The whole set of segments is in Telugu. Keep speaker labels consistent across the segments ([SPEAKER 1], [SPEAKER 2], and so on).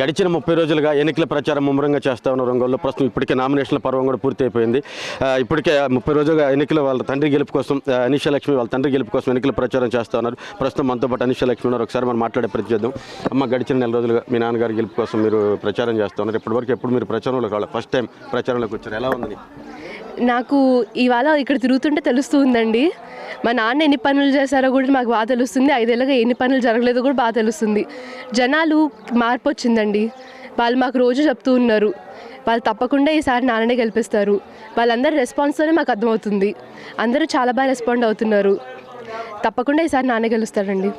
[SPEAKER 1] గడిచిన ముప్పై రోజులుగా ఎన్నికల ప్రచారం ముమ్మరంగా చేస్తా ఉన్న రంగంలో ప్రస్తుతం ఇప్పటికే నామినేషన్ల పర్వం కూడా పూర్తి అయిపోయింది ఇప్పటికే ముప్పై రోజులుగా ఎన్నికల వాళ్ళ తండ్రి గెలుపు కోసం అనిషా లక్ష్మి వాళ్ళ తండ్రి గెలుపు కోసం ఎన్నికల ప్రచారం చేస్తూ ఉన్నారు. ప్రస్తుతం మనతో పాటు అనిషా లక్ష్మి ఉన్నారు. ఒకసారి మనం మాట్లాడే ప్రయత్నం చేద్దాం. అమ్మ గడిచిన నెల రోజులుగా మీ నాన్నగారి గెలుపు కోసం మీరు ప్రచారం చేస్తా ఉన్నారు. ఇప్పటివరకు ఎప్పుడు మీరు ప్రచారంలోకి రావాలి ఫస్ట్ టైం ప్రచారంలోకి వచ్చారు. ఎలా ఉంది?
[SPEAKER 2] నాకు ఇవాళ ఇక్కడ తిరుగుతుంటే తెలుస్తూ ఉందండి మా నాన్న ఎన్ని పనులు చేశారో కూడా మాకు బాగా తెలుస్తుంది. ఐదేళ్ళగా ఎన్ని పనులు జరగలేదో కూడా బాగా తెలుస్తుంది. జనాలు మార్పు వచ్చిందండి. వాళ్ళు మాకు రోజు చెప్తూ ఉన్నారు. వాళ్ళు తప్పకుండా ఈసారి నాన్ననే గెలిపిస్తారు. వాళ్ళందరి రెస్పాన్స్తోనే మాకు అర్థమవుతుంది. అందరూ చాలా బాగా రెస్పాండ్ అవుతున్నారు. తప్పకుండా ఈసారి నాన్న గెలుస్తారండి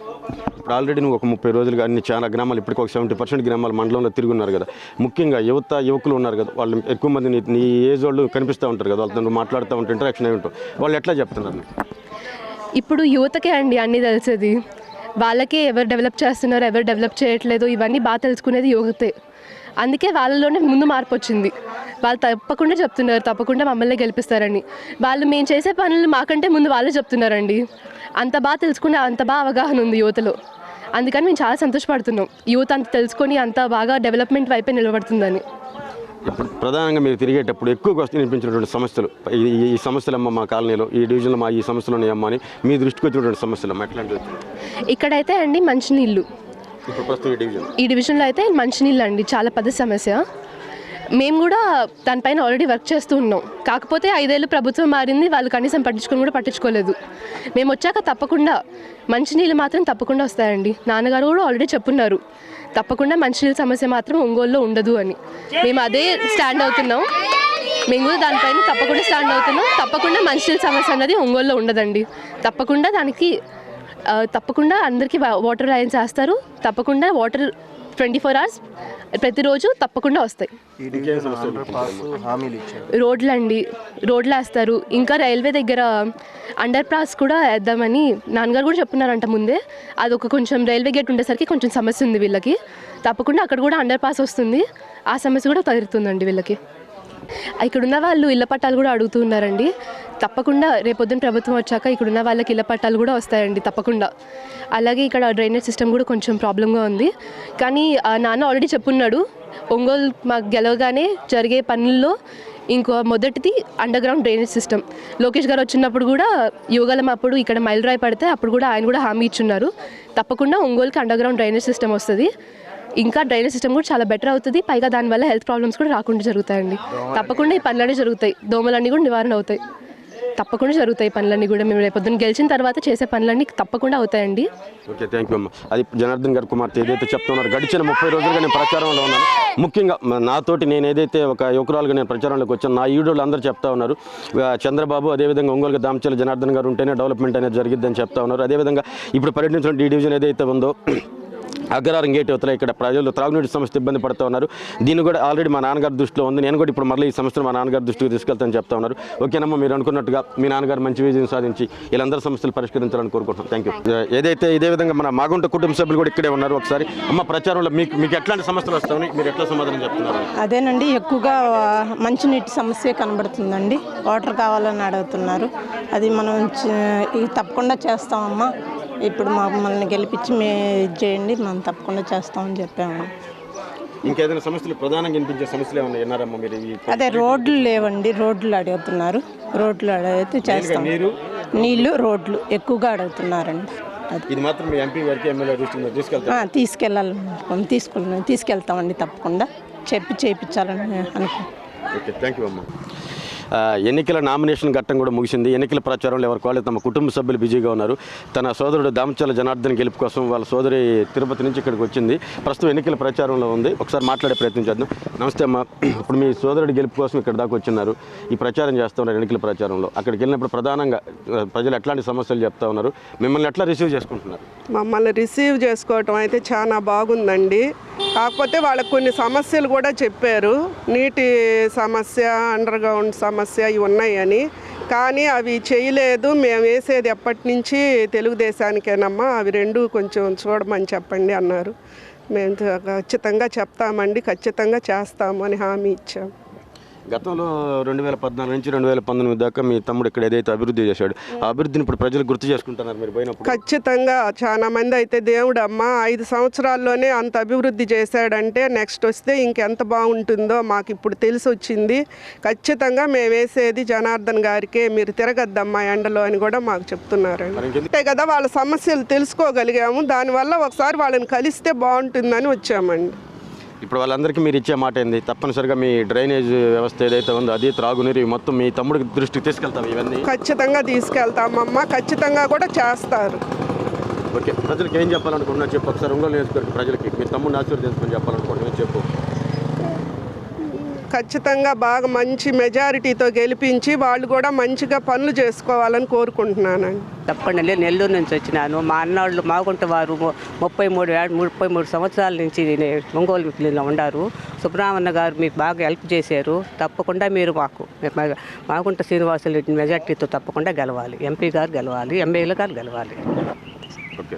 [SPEAKER 1] ఇప్పుడు ఆల్రెడీ నువ్వు ఒక ముప్పై రోజులుగా అన్ని చాలా గ్రామాలు ఇప్పటికి ఒక సెవెంటీ పర్సెంట్ గ్రామాలు మండలంలో తిరిగి ఉన్నారు కదా. ముఖ్యంగా యువత యువకులు ఉన్నారు కదా. వాళ్ళు ఎక్కువ మంది నీ నీ ఏజ్ వాళ్ళు కనిపిస్తూ ఉంటారు కదా. వాళ్ళతో మాట్లాడుతూ ఉంటే ఇంటరాక్షన్ అయి ఉంటావు. వాళ్ళు ఎట్లా చెప్తున్నారు?
[SPEAKER 2] ఇప్పుడు యువతకే అండి అన్నీ తెలిసేది. వాళ్ళకే ఎవరు డెవలప్ చేస్తున్నారు ఎవరు డెవలప్ చేయట్లేదు ఇవన్నీ బాగా తెలుసుకునేది యువతే అందుకే వాళ్ళలోనే ముందు మార్పు వచ్చింది. వాళ్ళు తప్పకుండా చెప్తున్నారు తప్పకుండా మమ్మల్ని గెలిపిస్తారని. వాళ్ళు మేము చేసే పనులు మాకంటే ముందు వాళ్ళే చెప్తున్నారండి. అంత బాగా తెలుసుకునే అంత బాగా అవగాహన ఉంది యువతలో. అందుకని మేము చాలా సంతోషపడుతున్నాం. యువత అంత తెలుసుకొని అంత బాగా డెవలప్మెంట్ వైపే నిలబడుతుందని.
[SPEAKER 1] ఇప్పుడు ప్రధానంగా మీరు తిరిగేటప్పుడు ఎక్కువగా వస్తూ వినిపించినటువంటి సమస్యలు ఈ- సమస్యలమ్మ మా కాలనీలో ఈ డివిజన్లో మా ఈ సమస్యలు ఉన్నాయమ్మా అని మీ దృష్టికి వచ్చినటువంటి సమస్యలు అమ్మ ఎట్లాంటివి?
[SPEAKER 2] ఇక్కడైతే అండి మంచినీళ్ళు.
[SPEAKER 1] ఈ
[SPEAKER 2] డివిజన్లో అయితే మంచినీళ్ళు అండి చాలా పెద్ద సమస్య. మేము కూడా దానిపైన ఆల్రెడీ వర్క్ చేస్తూ ఉన్నాం. కాకపోతే ఐదేళ్ళు ప్రభుత్వం మారింది వాళ్ళు కనీసం పట్టించుకొని కూడా పట్టించుకోలేదు. మేము వచ్చాక తప్పకుండా మంచినీళ్ళు మాత్రం తప్పకుండా వస్తాయండి. నాన్నగారు కూడా ఆల్రెడీ చెప్పున్నారు తప్పకుండా మంచినీళ్ళ సమస్య మాత్రం ఒంగోలులో ఉండదు అని. మేము అదే స్టాండ్ అవుతున్నాం. మేము కూడా దానిపైన తప్పకుండా స్టాండ్ అవుతున్నాం. తప్పకుండా మంచినీళ్ళ సమస్య అన్నది ఒంగోలులో ఉండదండి. తప్పకుండా దానికి తప్పకుండా అందరికీ వాటర్ లైన్ చేస్తారు. తప్పకుండా వాటర్ ట్వంటీ ఫోర్ అవర్స్ ప్రతిరోజు తప్పకుండా వస్తాయి. రోడ్లు అండి రోడ్లు వేస్తారు ఇంకా రైల్వే దగ్గర అండర్ పాస్ కూడా వేద్దామని నాన్నగారు కూడా చెప్తున్నారంట ముందే. అది ఒక కొంచెం రైల్వే గేట్ ఉండేసరికి కొంచెం సమస్య ఉంది వీళ్ళకి. తప్పకుండా అక్కడ కూడా అండర్ పాస్ వస్తుంది. ఆ సమస్య కూడా తగ్గుతుందండి వీళ్ళకి. ఇక్కడ ఉన్న వాళ్ళు ఇళ్ళ పట్టాలు కూడా అడుగుతూ ఉన్నారండి తప్పకుండా రేపొద్దున ప్రభుత్వం వచ్చాక ఇక్కడ ఉన్న వాళ్ళకి ఇళ్ళ పట్టాలు కూడా వస్తాయండి తప్పకుండా. అలాగే ఇక్కడ డ్రైనేజ్ సిస్టమ్ కూడా కొంచెం ప్రాబ్లంగా ఉంది. కానీ నాన్న ఆల్రెడీ చెప్పున్నాడు ఒంగోలు మాకు గెలవగానే జరిగే పనుల్లో ఇంకో మొదటిది underground drainage system. Lokesh garu వచ్చినప్పుడు కూడా యువగలం అప్పుడు ఇక్కడ మైలురాయి పడితే అప్పుడు కూడా ఆయన కూడా హామీ ఇచ్చున్నారు. తప్పకుండా ఒంగోలుకి అండర్ గ్రౌండ్ డ్రైనేజ్ సిస్టమ్ వస్తుంది. ఇంకా డ్రైనేజ్ సిస్టమ్ కూడా చాలా బెటర్ అవుతుంది. పైగా దానివల్ల హెల్త్ ప్రాబ్లమ్స్ కూడా రాకుండా జరుగుతాయండి. తప్పకుండా ఈ పనులన్నీ జరుగుతాయి. దోమలన్నీ కూడా నివారణ అవుతాయి. తప్పకుండా జరుగుతాయి పనులన్నీ కూడా. మేము రేపొద్దున గెలిచిన తర్వాత చేసే పనులన్నీ తప్పకుండా అవుతాయండి.
[SPEAKER 1] ఓకే థ్యాంక్ యూ అమ్మ. అది జనార్దన్ గారి కుమార్తె ఏదైతే చెప్తున్నారు. గడిచిన ముప్పై రోజులుగా నేను ప్రచారంలో ఉన్నాను. ముఖ్యంగా నాతోటి నేను ఏదైతే ఒక యువకురాలుగా నేను ప్రచారంలోకి వచ్చాను నా ఈడోళ్ళు అందరూ చెప్తా ఉన్నారు. చంద్రబాబు అదేవిధంగా ఒంగోలుగా దామచల జనార్దన్ గారు ఉంటేనే డెవలప్మెంట్ అనేది జరిగిద్దని చెప్తా ఉన్నారు. అదేవిధంగా ఇప్పుడు పర్యటించిన ఈ డివిజన్ ఏదైతే ఉందో అగ్రహారం గేట్ యువతల ఇక్కడ ప్రజలు త్రాగునీటి సమస్య ఇబ్బంది పడుతూ ఉన్నారు. దీన్ని కూడా ఆల్రెడీ మా నాన్నగారి దృష్టిలో ఉంది. నేను కూడా ఇప్పుడు మళ్ళీ ఈ సమస్యను మా నాన్నగారి దృష్టికి తీసుకెళ్తానని చెప్తా ఉన్నారు. ఓకేనమ్మా మీరు అనుకున్నట్టుగా మీ నాన్నగారు మంచి విజయం సాధించి వీళ్ళందరి సమస్యలు పరిష్కరించాలని కోరుకుంటున్నాం. థ్యాంక్ యూ ఏదైతే ఇదే విధంగా మన మాగుంట కుటుంబ సభ్యులు కూడా ఇక్కడే ఉన్నారు ఒకసారి. అమ్మ ప్రచారంలో మీకు మీకు ఎట్లాంటి సమస్యలు వస్తాయని మీరు ఎట్లా సమాధానం చెప్తున్నారు?
[SPEAKER 3] అదేనండి ఎక్కువగా మంచినీటి సమస్య కనబడుతుందండి. వాటర్ కావాలని అడుగుతున్నారు. అది మనం తప్పకుండా చేస్తామమ్మా. ఇప్పుడు మమ్మల్ని గెలిపించి మే ఇది చేయండి మనం తప్పకుండా చేస్తామని చెప్పాము.
[SPEAKER 1] ఇంకేదైనా సమస్యలు ప్రధానంగా వినిపించే సమస్యలు ఏమన్నా విన్నారమ్మా మీరు ఈ
[SPEAKER 3] అదే రోడ్లు లేవండి రోడ్లు అడుగుతున్నారు రోడ్లు అడిగితే చేస్తాం.
[SPEAKER 1] నీరు?
[SPEAKER 3] నీళ్ళు రోడ్లు ఎక్కువగా అడుగుతున్నారండి అది.
[SPEAKER 1] ఇది మాత్రం మీ ఎంపీ గారికి ఎమ్మెల్యే దృష్టికి తీసుకెళ్తారు?
[SPEAKER 3] ఆ, తీసుకెళ్ళాలి. తీసుకెళ్ళి తీసుకెళ్తామండి తప్పకుండా. చెప్పి చేయించాలని అనుకో
[SPEAKER 1] ఓకే థ్యాంక్ యూ అమ్మ. ఎన్నికల నామినేషన్ ఘట్టం కూడా ముగిసింది. ఎన్నికల ప్రచారంలో ఎవరికి వాళ్ళు తమ కుటుంబ సభ్యులు బిజీగా ఉన్నారు. తన సోదరుడు దామచల జనార్దన్ గెలుపు కోసం వాళ్ళ సోదరి తిరుపతి నుంచి ఇక్కడికి వచ్చింది. ప్రస్తుతం ఎన్నికల ప్రచారంలో ఉంది. ఒకసారి మాట్లాడే ప్రయత్నం చేద్దాం. నమస్తే అమ్మ. ఇప్పుడు మీ సోదరుడు గెలుపు కోసం ఇక్కడ దాకా వచ్చినారు. ఈ ప్రచారం చేస్తూ ఉన్నారు ఎన్నికల ప్రచారంలో. అక్కడికి వెళ్ళినప్పుడు ప్రధానంగా ప్రజలు ఎట్లాంటి సమస్యలు చెప్తా ఉన్నారు? మిమ్మల్ని ఎట్లా రిసీవ్ చేసుకుంటున్నారు?
[SPEAKER 4] మమ్మల్ని రిసీవ్ చేసుకోవటం అయితే చాలా బాగుందండి. కాకపోతే వాళ్ళకు కొన్ని సమస్యలు కూడా చెప్పారు. నీటి సమస్య అండర్ గ్రౌండ్ సమస్య సమస్య ఇవి ఉన్నాయని. కానీ అవి చేయలేదు. మేము వేసేది ఎప్పటి నుంచి తెలుగుదేశానికేనమ్మా. అవి రెండు కొంచెం చూడమని చెప్పండి అన్నారు. మేము ఖచ్చితంగా చెప్తామండి. ఖచ్చితంగా చేస్తాము అని హామీ ఇచ్చాం
[SPEAKER 1] గతంలో రెండు వేల పద్నాలుగు నుంచి రెండు వేల పంతొమ్మిది దాకా మీ తమ్ముడు ఇక్కడ ఏదైతే అభివృద్ధి చేశాడు ఆ అభివృద్ధిని ఇప్పుడు ప్రజలు గుర్తు చేసుకుంటున్నారు మీరు పోయినప్పుడు.
[SPEAKER 4] ఖచ్చితంగా చాలా మంది అయితే దేవుడు అమ్మ ఐదు సంవత్సరాల్లోనే అంత అభివృద్ధి చేశాడంటే నెక్స్ట్ వస్తే ఇంకెంత బాగుంటుందో మాకు ఇప్పుడు తెలిసి వచ్చింది. ఖచ్చితంగా మేము వేసేది జనార్దన్ గారికే మీరు తిరగద్దమ్మా ఎండలో అని కూడా మాకు చెప్తున్నారు. అంతే కదా వాళ్ళ సమస్యలు తెలుసుకోగలిగాము. దానివల్ల ఒకసారి వాళ్ళని కలిస్తే బాగుంటుందని వచ్చామండి.
[SPEAKER 1] ఇప్పుడు వాళ్ళందరికీ మీరు ఇచ్చే మాట ఏంది? తప్పనిసరిగా మీ డ్రైనేజ్ వ్యవస్థ ఏదైతే ఉందో అది త్రాగునీరు మొత్తం మీ తమ్ముడికి దృష్టికి తీసుకెళ్తాం ఇవన్నీ?
[SPEAKER 4] ఖచ్చితంగా తీసుకెళ్తామమ్మా. ఖచ్చితంగా కూడా చేస్తారు.
[SPEAKER 1] ఓకే. ప్రజలకు ఏం చెప్పాలనుకుంటున్నా చెప్పు ఒకసారి ఒంగోలు నియోజకవర్గ ప్రజలకి మీ తమ్ముడిని ఆశీర్వదించమని చెప్పాలనుకుంటున్నా చెప్పు
[SPEAKER 4] ఖచ్చితంగా బాగా మంచి మెజారిటీతో గెలిపించి వాళ్ళు కూడా మంచిగా పనులు చేసుకోవాలని కోరుకుంటున్నానండి.
[SPEAKER 5] తప్పకుండా నేను నెల్లూరు నుంచి వచ్చినాను. మా అన్నవాళ్ళు మాగుంట వారు ముప్పై మూడు ముప్పై మూడు సంవత్సరాల నుంచి ఒంగోలు పిల్లలు ఉన్నారు సుబ్రహ్మణ్య గారు మీకు బాగా హెల్ప్ చేశారు. తప్పకుండా మీరు మాకు మాగుంట శ్రీనివాసులు మెజార్టీతో తప్పకుండా గెలవాలి. ఎంపీ గారు గెలవాలి. ఎమ్మెల్యే గారు గెలవాలి.
[SPEAKER 1] ఓకే.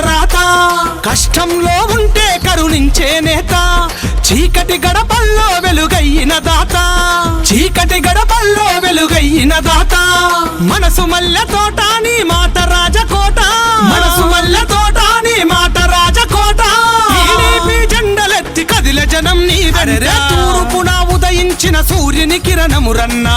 [SPEAKER 6] రాత కష్టంలో ఉంటే కరుణించే నేత. చీకటి గడపల్లో వెలుగయ్యిన దాత. చీకటి గడపల్లో వెలుగయ్యిన దాత. మనసు మల్లె తోట నీ మాట రాజకోట. మనసు మల్లె తోట నీ మాట రాజకోట. జెండలెత్తి కదిల జనం నీ తూర్పున ఉదయించిన సూర్యుని కిరణమురన్నా.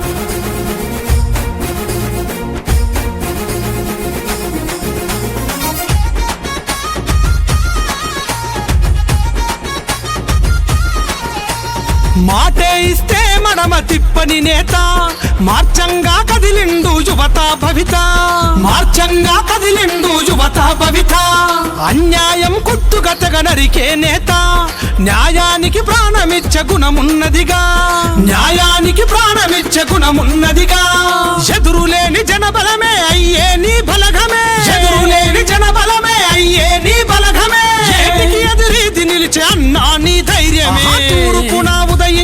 [SPEAKER 6] మాటే ఇస్తే మనమ తిప్పని నేత. మార్చంగా కదిలిండు యువత భవిత. మార్చంగా కదిలిండు యువత భవిత. అన్యాయం కుట్టుగతగ నరికే నేత. న్యాయానికి ప్రాణమిచ్చ గుణమున్నదిగా. న్యాయానికి ప్రాణమిచ్చ గుణమున్నదిగా. ఎదురులేని జనబలమే అయ్యే నీ బలగమే. ఎదురులేని జనబలమే అయ్యే నీ బలగమే. ఏటికి ఎదురీది నిలిచే అన్నా నీ ధైర్యమే.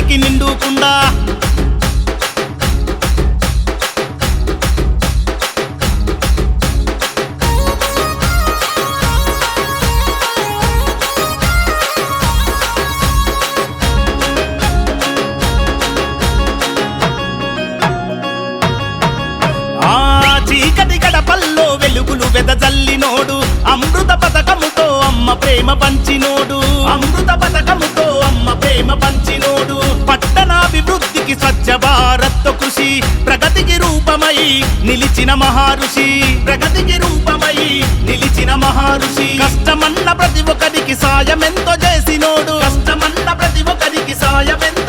[SPEAKER 7] ప్రగతికి నిండుకుండా. ఆ గడపల్లో వెలుగులు వెదజల్లినోడు. అమృత పథకముతో అమ్మ ప్రేమ పంచినోడు. అమృత పథకముతో అమ్మ ప్రేమ పంచినోడు. ప్రగతికి స్వచ్ఛ భారత్ కృషి ప్రగతికి రూపమై నిలిచిన మహారుషి. ప్రగతికి రూపమై నిలిచిన మహారుషి. కష్టమన్న ప్రతి ఒక్కరికి సాయమెంతో చేసినోడు. కష్టమన్న ప్రతి ఒక్కరికి సాయమెంతో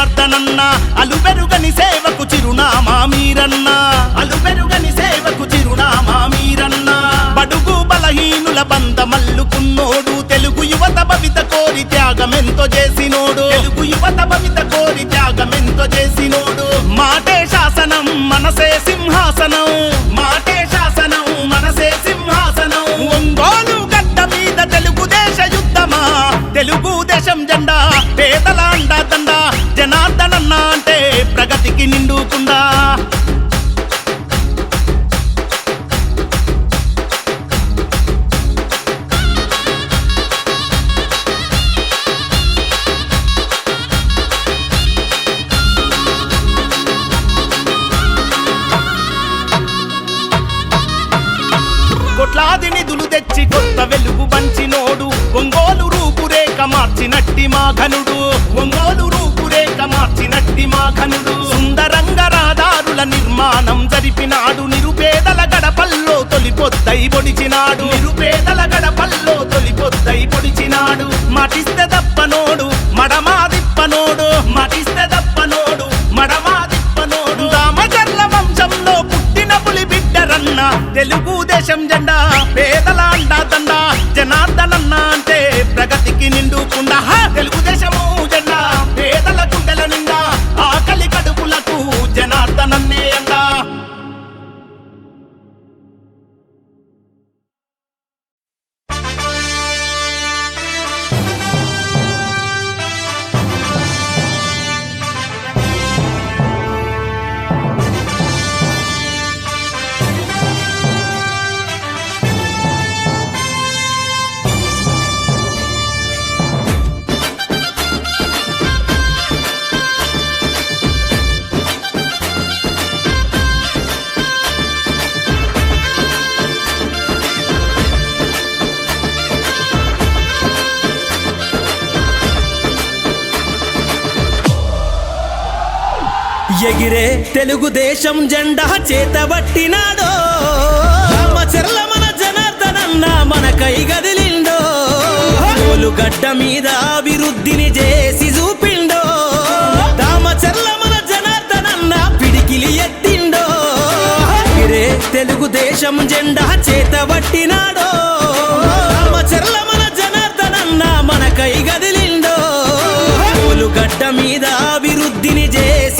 [SPEAKER 7] అభయమే జనార్దనన్న అలుబెరుగని సేవకు చిరునామా మీరన్న. అలుబెరుగని సేవకు చిరునామా మీరన్న. బడుగు బలహీనుల బంద మల్లుకున్నోడు తెలుగు యువత భవిత కోరి త్యాగమెంతో చేసినోడు. తెలుగు యువత భవిత కోరి త్యాగమెంతో చేసినోడు. పొద్దై
[SPEAKER 8] ఎగిరే తెలుగుదేశం జెండా చేతబట్టినాడో. చెర్ల మన జనార్దనన్న మన కై గదిలిండో. గడ్డ మీద అభివృద్ధిని చేసి చూపిండో. చెర్ల మన జనార్దనన్న పిడికిలి ఎత్తిండో. ఎగిరే తెలుగుదేశం జెండా చేతబట్టినాడో. రామచర్ల మన జనార్దనన్న మన మీద అభివృద్ధిని చేసి